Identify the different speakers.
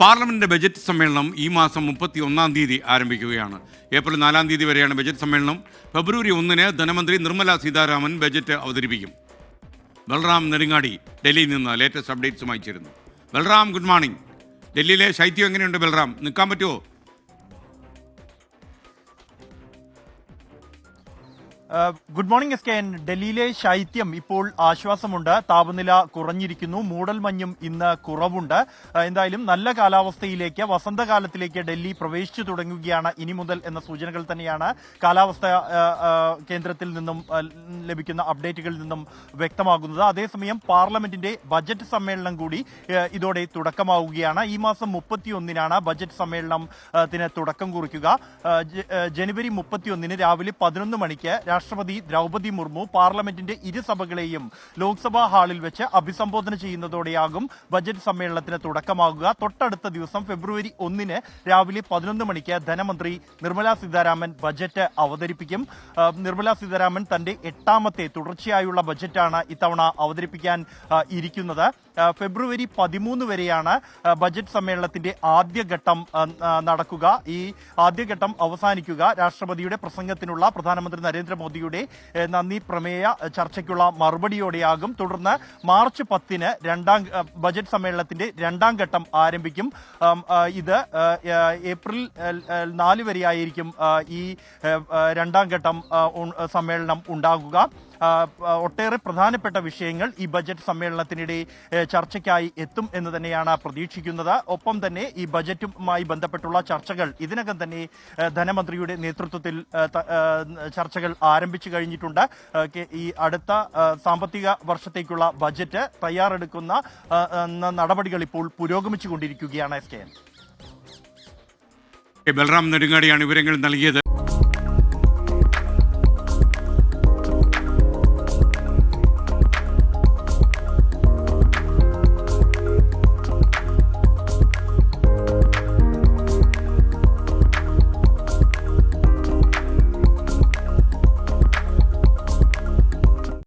Speaker 1: പാർലമെന്റിന്റെ ബജറ്റ് സമ്മേളനം ഈ മാസം മുപ്പത്തി ഒന്നാം തീയതി ആരംഭിക്കുകയാണ്. ഏപ്രിൽ നാലാം തീയതി വരെയാണ് ബജറ്റ് സമ്മേളനം. ഫെബ്രുവരി ഒന്നിന് ധനമന്ത്രി നിർമ്മല സീതാരാമൻ ബജറ്റ് അവതരിപ്പിക്കും. ബൽറാം നെടുങ്ങാടി ഡൽഹിയിൽ നിന്ന് ലേറ്റസ്റ്റ് അപ്ഡേറ്റ്സുമായി ചേരുന്നു. ബൽറാം ഗുഡ് മോർണിംഗ് ഡൽഹിയിലെ ശൈത്യം എങ്ങനെയുണ്ട് ബൽറാം? നിൽക്കാൻ പറ്റുമോ
Speaker 2: good morning S K N. ഡൽഹിയിലെ ശൈത്യം ഇപ്പോൾ ആശ്വാസമുണ്ട്. താപനില കുറഞ്ഞിരിക്കുന്നു. മൂടൽമഞ്ഞും ഇന്ന് കുറവുണ്ട്. എന്തായാലും നല്ല കാലാവസ്ഥയിലേക്ക് വസന്തകാലത്തിലേക്ക് ഡൽഹി പ്രവേശിച്ചു തുടങ്ങുകയാണ് ഇനി മുതൽ എന്ന സൂചനകൾ തന്നെയാണ് കാലാവസ്ഥ കേന്ദ്രത്തിൽ നിന്നും ലഭിക്കുന്ന അപ്ഡേറ്റുകളിൽ നിന്നും വ്യക്തമാകുന്നത്. അതേസമയം പാർലമെന്റിന്റെ ബജറ്റ് സമ്മേളനം കൂടി ഇതോടെ തുടക്കമാവുകയാണ്. ഈ മാസം മുപ്പത്തിയൊന്നിനാണ് ബജറ്റ് സമ്മേളനത്തിന് തുടക്കം കുറിക്കുക. ജനുവരി മുപ്പത്തിയൊന്നിന് രാവിലെ പതിനൊന്ന് മണിക്ക് രാഷ്ട്രപതി ദ്രൗപദി മുർമു പാർലമെന്റിന്റെ ഇരുസഭകളെയും ലോക്സഭാ ഹാളിൽ വെച്ച് അഭിസംബോധന ചെയ്യുന്നതോടെയാകും ബജറ്റ് സമ്മേളനത്തിന് തുടക്കമാകുക. തൊട്ടടുത്ത ദിവസം ഫെബ്രുവരി ഒന്നിന് രാവിലെ പതിനൊന്ന് മണിക്ക് ധനമന്ത്രി നിർമ്മല സീതാരാമൻ ബജറ്റ് അവതരിപ്പിക്കും. നിർമ്മലാ സീതാരാമൻ തന്റെ എട്ടാമത്തെ തുടർച്ചയായുള്ള ബജറ്റാണ് ഇത്തവണ അവതരിപ്പിക്കാൻ ഇരിക്കുന്നത്. ഫെബ്രുവരി പതിമൂന്ന് വരെയാണ് ബജറ്റ് സമ്മേളനത്തിന്റെ ആദ്യഘട്ടം നടക്കുക. ഈ ആദ്യഘട്ടം അവസാനിക്കുക. രാഷ്ട്രപതിയുടെ പ്രസംഗത്തിനുള്ള പ്രധാനമന്ത്രി നരേന്ദ്രമോദിയുടെ നന്ദി പ്രമേയ ചർച്ചയ്ക്കുള്ള മറുപടിയോടെയാകും. തുടർന്ന് മാർച്ച് പത്തിന് രണ്ടാം ബജറ്റ് സമ്മേളനത്തിന്റെ രണ്ടാം ഘട്ടം ആരംഭിക്കും. ഇത് ഏപ്രിൽ നാല് വരെയായിരിക്കും ഈ രണ്ടാം ഘട്ടം സമ്മേളനം ഉണ്ടാകുക. ഒട്ടേറെ പ്രധാനപ്പെട്ട വിഷയങ്ങൾ ഈ ബജറ്റ് സമ്മേളനത്തിനിടെ ചർച്ചയ്ക്കായി എത്തും എന്ന് തന്നെയാണ് പ്രതീക്ഷിക്കുന്നത്. ഒപ്പം തന്നെ ഈ ബജറ്റുമായി ബന്ധപ്പെട്ടുള്ള ചർച്ചകൾ ഇതിനകം തന്നെ ധനമന്ത്രിയുടെ നേതൃത്വത്തിൽ ചർച്ചകൾ ആരംഭിച്ചു കഴിഞ്ഞിട്ടുണ്ട്. ഈ അടുത്ത സാമ്പത്തിക വർഷത്തേക്കുള്ള ബജറ്റ് തയ്യാറെടുക്കുന്ന നടപടികൾ ഇപ്പോൾ പുരോഗമിച്ചുകൊണ്ടിരിക്കുകയാണ് എസ് കെ എൻ.
Speaker 1: ബൽറാം നെടുങ്ങാടിയാണ് വിവരങ്ങൾ നൽകിയത്.